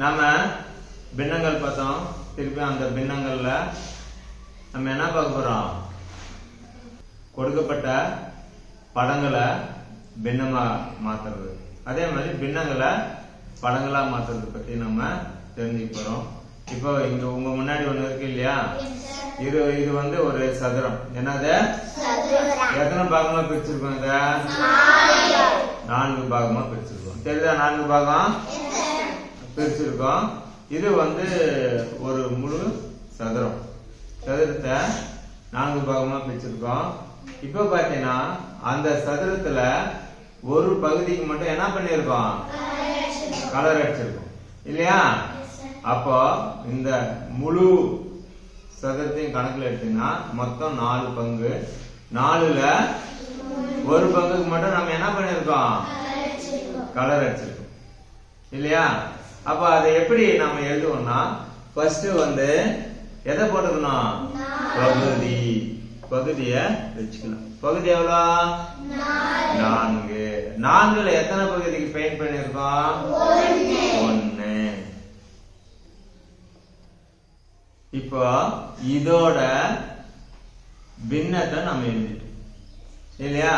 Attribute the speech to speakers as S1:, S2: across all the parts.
S1: நாம பின்னங்கள் பார்த்தோம். திருப்பி அந்த பின்னங்கள்ல நம்ம என்ன பார்க்க போறோம்? கொடுக்கப்பட்ட படங்களை பின்னமா மாத்துறது. அதே மாதிரி பின்னங்களை படங்களா மாத்துறது பத்தி நம்ம தெரிஞ்சுக்க போறோம். இப்போ இங்க உங்க முன்னாடி ஒண்ணு இருக்கு இல்லையா? இது இது வந்து ஒரு சதுரம். என்னது? எத்தனை பாகமா பிரிச்சிருக்கோம் இத? நான்கு பாகமா பிரிச்சிருக்கோம். தெரியுதா நான்கு பாகம்? பிரிச்சிருக்கோம். இது வந்து ஒரு முழு சதுரம். சதுரத்தை நான்கு பாகமா பிரிச்சிருக்கோம். இப்போ பாத்தீங்கன்னா அந்த சதுரத்துல ஒரு பகுதிக்கு மட்டும் என்ன பண்ணிருக்கோம் கலர் அடிச்சிருக்கோம். இல்லையா? அப்போ இந்த முழு சதுரத்தையும் கணக்குல எடுத்தீங்கன்னா மொத்தம் நாலு பங்கு. நாலுல ஒரு பங்குக்கு மட்டும் நம்ம என்ன பண்ணிருக்கோம் கலர் அடிச்சிருக்கோம். இல்லையா? அப்ப அதை எப்படி நம்ம எழுதுவோம்னா ஃபர்ஸ்ட் வந்து எதை போட்டுக்கணும்? பகுதி. பகுதிய வச்சுக்கலாம் பகுதி எவ்வளோ? நான்கு. நான்குல எத்தனை பகுதிக்கு பெயிண்ட் பண்ணிருக்கோம் ஒன்னு இப்போ இதோட பின்னத்தை நம்ம எழுதிட்டோம். இல்லையா?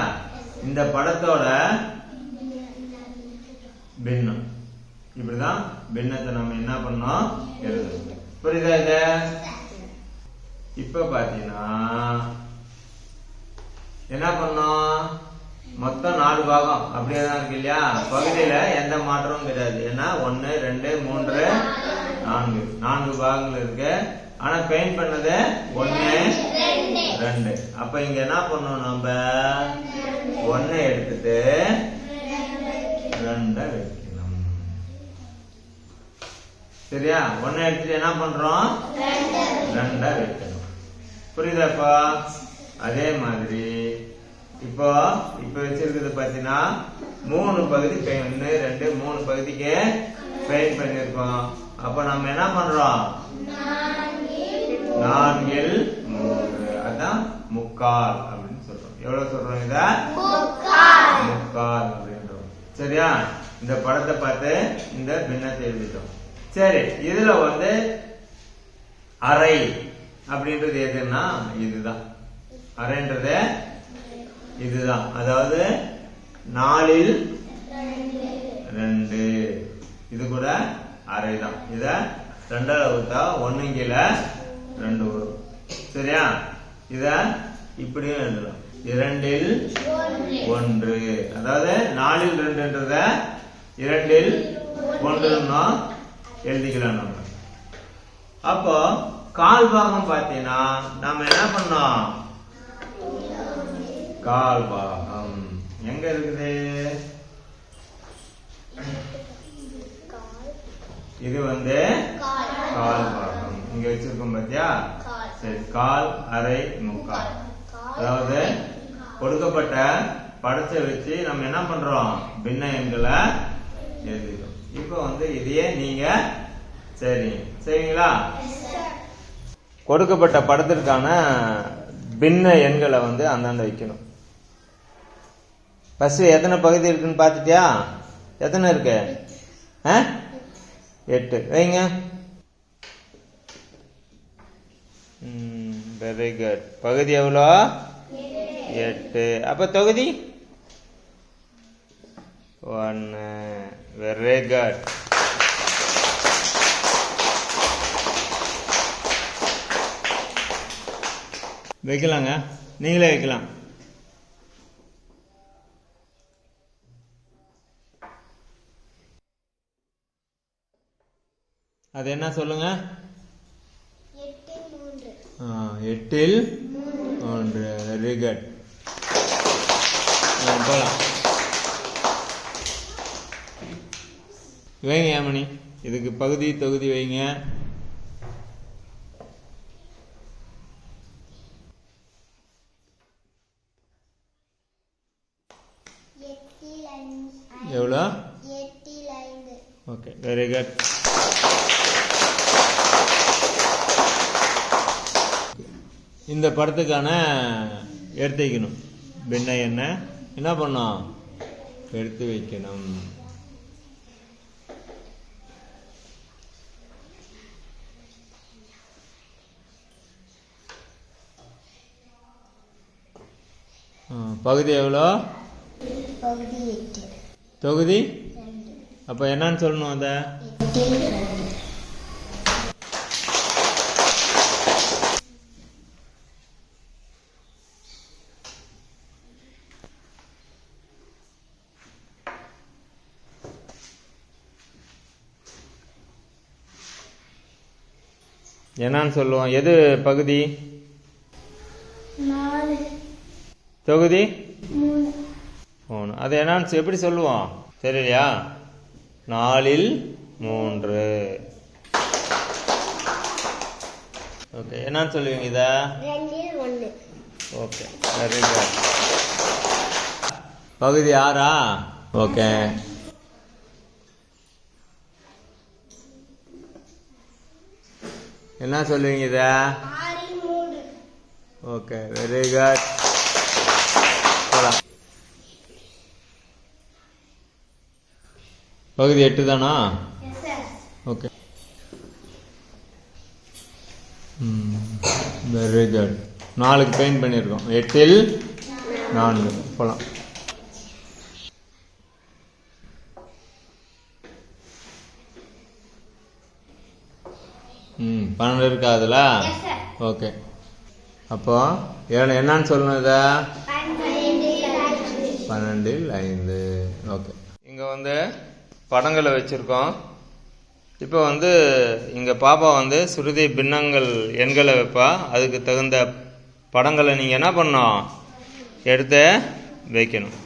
S1: இந்த படத்தோட பின்னம். இப்படிதான் பின்னத்தை நம்ம என்ன பண்ணோம்? எழுதணும் புரியுதா இது? இப்ப பாத்தீங்கன்னா என்ன பண்ணோம்? மொத்தம் நாலு பாகம். அப்படியே தான் இருக்கு இல்லையா? பகுதியில எந்த மாற்றமும் கிடையாது. ஏன்னா ஒன்னு ரெண்டு மூன்று நான்கு. நான்கு பாகங்கள் இருக்கு. ஆனா பெயிண்ட் பண்ணது ஒன்னு ரெண்டு. அப்ப இங்க என்ன பண்ணோம் நம்ம? ஒன்னு எடுத்துட்டு ரெண்டை வைக்கணும். சரியா? ஒன்னை எடுத்துட்டு என்ன பண்றோம்? ரெண்டை வைக்கணும் புரியுதாப்பா? அதே மாதிரி. இப்போ இப்ப வச்சிருக்கிறது பாத்தீங்கன்னா மூணு பகுதி ஒன்னு ரெண்டு மூணு பகுதிக்கு பெயிண்ட் பண்ணிருக்கோம் அப்ப நம்ம என்ன பண்றோம்? நான்கில் மூன்று. அதான் முக்கால் அப்படின்னு சொல்றோம். எவ்வளவு சொல்றோம் இத? முக்கால் அப்படின்றோம். சரியா? இந்த படத்தை பார்த்து இந்த பின்னத்தை எழுதிட்டோம். சரி இதுல வந்து அறை அப்படின்றது எதுன்னா இதுதான். அரைன்றது இதுதான். அதாவது நாலில் ரெண்டு. இது கூட அரை தான் இத ரெண்டாவது ஊத்தா கீழே ரெண்டு வரும். சரியா? இத இப்படியும் எழுதலாம். இரண்டில் ஒன்று. அதாவது நாலில் ரெண்டுன்றத இரண்டில் ஒன்றுன்னா எழுதிக்கலாம் நம்ம. அப்போ கால் பாகம் பார்த்தீங்கன்னா நம்ம என்ன பண்ணோம்? கால் பாகம். எங்க இருக்குது? இது வந்து கால் பாகம். இங்க வச்சிருக்கோம் பாத்தியா? சரி கால் அரை முக்கால். அதாவது கொடுக்கப்பட்ட படத்தை வச்சு நம்ம என்ன பண்றோம்? பின்ன எண்களை எழுதிக்கிறோம் இப்போ வந்து இதையே நீங்க சரி சரிங்களா? கொடுக்கப்பட்ட படத்திற்கான பின்ன எண்களை வந்து அந்தாண்ட வைக்கணும். ஃபர்ஸ்ட் எத்தனை பகுதி இருக்குன்னு பார்த்துட்டியா? எத்தனை இருக்கு? ஆ? எட்டு. வைங்க. வெரி குட் பகுதி எவ்வளோ? எட்டு. அப்ப தொகுதி? ஒன்னு வெரி குட் வைக்கலாங்க. நீங்களே வைக்கலாம். அது என்ன சொல்லுங்க? ஆ, எட்டில் ஒன்று வெரி குட் போலாம். வைங்க ஏமணி இதுக்கு பகுதி தொகுதி வைங்க. எவ்வளோ? Okay very good. இந்த படத்துக்கான எடுத்து வைக்கணும் பின்ன என்ன? என்ன பண்ணோம்? எடுத்து வைக்கணும். பகுதி எவ்வளோ? தொகுதி? அப்போ என்னன்னு சொல்லணும் அதை? என்னன்னு சொல்லுவோம். எது பகுதி?
S2: நாலு.
S1: தொகுதி?
S2: மூணு.
S1: அது என்னன்னு எப்படி சொல்லுவோம்? தெரியலையா? நாலில் மூன்று. ஓகே என்னன்னு சொல்லுவீங்க இதை? ஓகே வெரி குட் பகுதி ஆறா? ஓகே என்ன சொல்லுவீங்க இதை? ஓகே வெரி குட் போலாம் பகுதி எட்டு தானா? ஓகே வெரி குட் நாலுக்கு பெயிண்ட் பண்ணியிருக்கோம். எட்டில் நான்கு. போகலாம் ம் பன்னெண்டு இருக்கா அதில்? ஓகே அப்போ என்னன்னு
S2: ஐந்து
S1: பன்னெண்டில் ஐந்து. ஓகே இங்கே வந்து படங்களை வச்சுருக்கோம். இப்போ வந்து இங்கே பாப்பா வந்து சுருதி பின்னங்கள் எண்களை வைப்பா. அதுக்கு தகுந்த படங்களை நீங்கள் என்ன பண்ணணும்? எடுத்து வைக்கணும்.